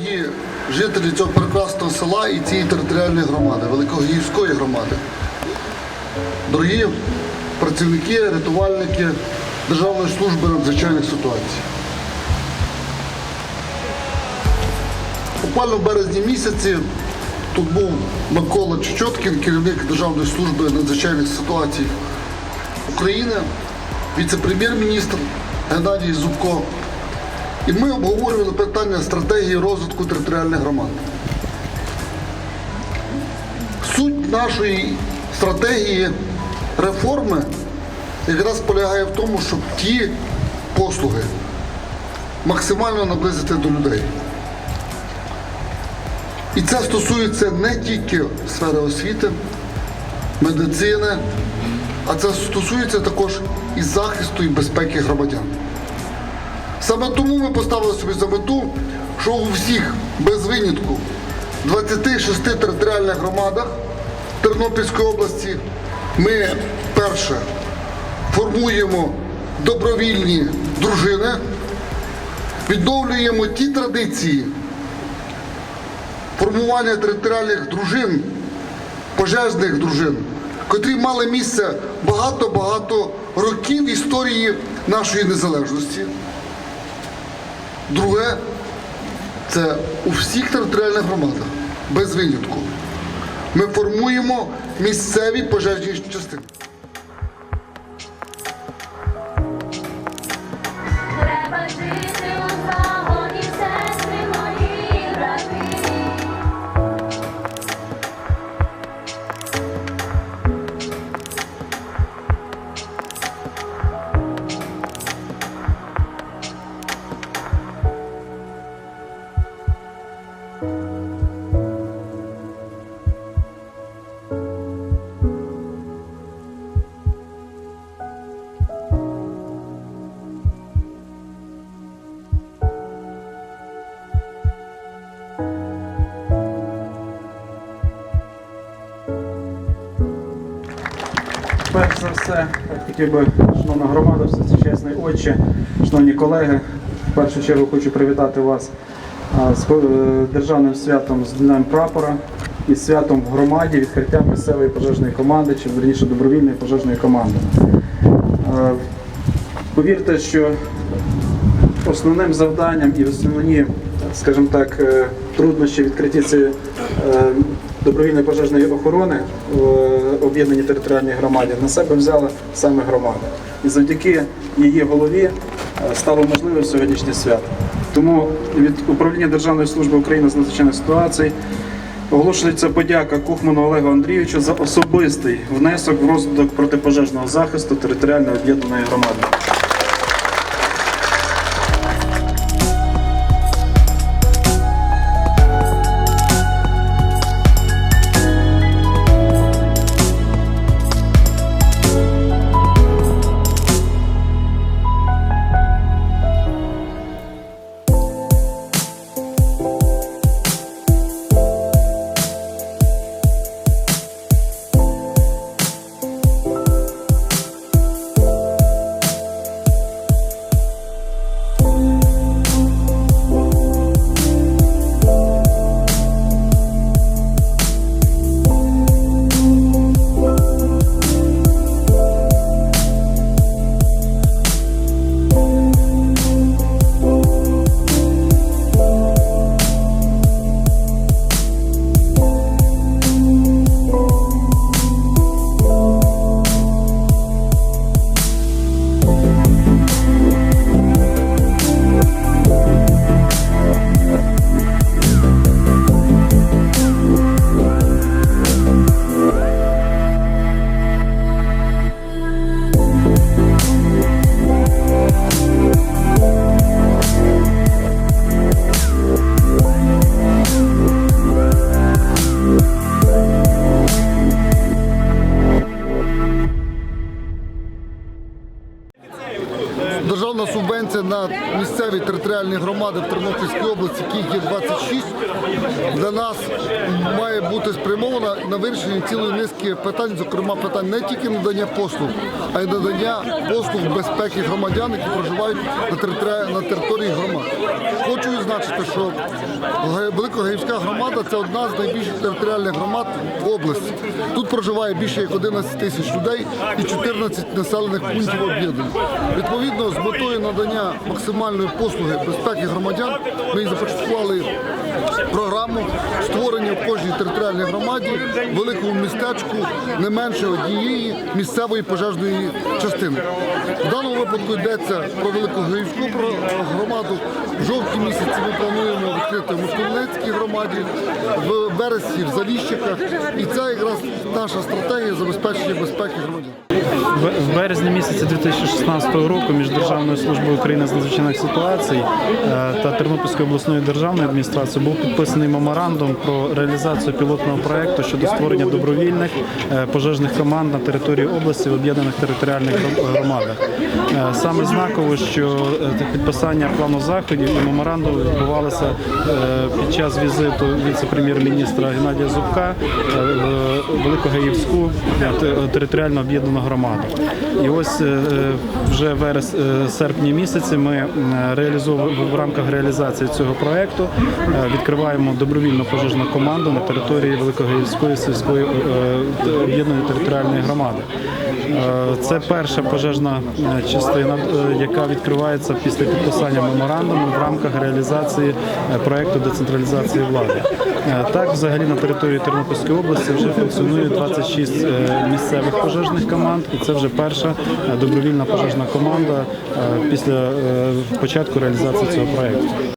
дорогі жителі цього прекрасного села і цієї територіальної громади, Великогірської громади. Дорогі працівники, рятувальники Державної служби надзвичайних ситуацій. Буквально в березні місяці тут був Микола Чечоткін, керівник Державної служби надзвичайних ситуацій України, віце-прем'єр-міністр Геннадій Зубко. І ми обговорювали питання стратегії розвитку територіальних громад. Суть нашої стратегії реформи якраз полягає в тому, щоб ті послуги максимально наблизити до людей. І це стосується не тільки сфери освіти, медицини, а це стосується також і захисту і безпеки громадян. Саме тому ми поставили собі за мету, що у всіх без винятку 26 територіальних громадах Тернопільської області ми перше формуємо добровільні дружини, відновлюємо ті традиції формування територіальних дружин, пожежних дружин, котрі мали місце багато-багато років історії нашої незалежності. Друге, це у всіх територіальних громадах, без винятку. Ми формуємо місцеві пожежні частини. Перш за все, хотів би, шановна громада, всесучасний отче, шановні колеги, в першу чергу хочу привітати вас з е, державним святом з Днем прапора і святом в громаді відкриття місцевої пожежної команди, чи верніше добровільної пожежної команди. Е, Повірте, що основним завданням і основні, скажімо так, е, труднощі відкритті цієї добровільної пожежної охорони в об'єднаній територіальній громаді на себе взяла саме громада. І завдяки її голові е, стало можливим сьогоднішнє свято. Тому від управління Державної служби України з надзвичайних ситуацій оголошується подяка Кухману Олегу Андрійовичу за особистий внесок в розвиток протипожежного захисту територіальної об'єднаної громади. Місцеві територіальні громади в Тернопільській області, яких є 26, для нас має бути спрямована на вирішення цілої низки питань, зокрема питань не тільки надання послуг, а й надання послуг безпеки громадян, які проживають на території, громад. Хочу відзначити, що Великогаївська громада це одна з найбільших територіальних громад в області. Тут проживає більше як 11 тисяч людей і 14 населених пунктів об'єднаних. Відповідно, з метою надання максимальної послуги безпеки громадян ми започаткували програму створення в кожній територіальній громаді великому містечку не менше однієї місцевої пожежної частини. В даному випадку йдеться про велику Гаївську громаду. В жовтні місяці ми плануємо відкрити в Москвинецькій громаді, в березні в Заліщиках. І це якраз наша стратегія забезпечення безпеки громадян. В- березні місяці 2016 року між Державною службою України з надзвичайних ситуацій е, та Тернопільською обласною державною адміністрацією був підписаний меморандум про реалізацію пілотного проекту щодо створення добровільних е, пожежних команд на території області в об'єднаних територіальних громадах. Е, Саме знаково, що підписання плану заходів і меморандуму відбувалося під час візиту віце-прем'єр-міністра Геннадія Зубка в Великогаївську територіально об'єднану громаду. І ось е, е, вже верес е, серпні місяці ми реалізовуємо в рамках реалізації цього проекту. е, Відкриваємо добровільну пожежну команду на території Великогаївської сільської е, е, об'єднаної територіальної громади. Е, Це перша пожежна е, частина, е, яка відкривається після підписання меморандуму в рамках реалізації е, проекту децентралізації влади. Е, Так, взагалі на території Тернопільської області вже функціонує 26 е, місцевих пожежних команд, і це вже перша е, добровільна пожежна команда е, після е, початку реалізації цього проекту.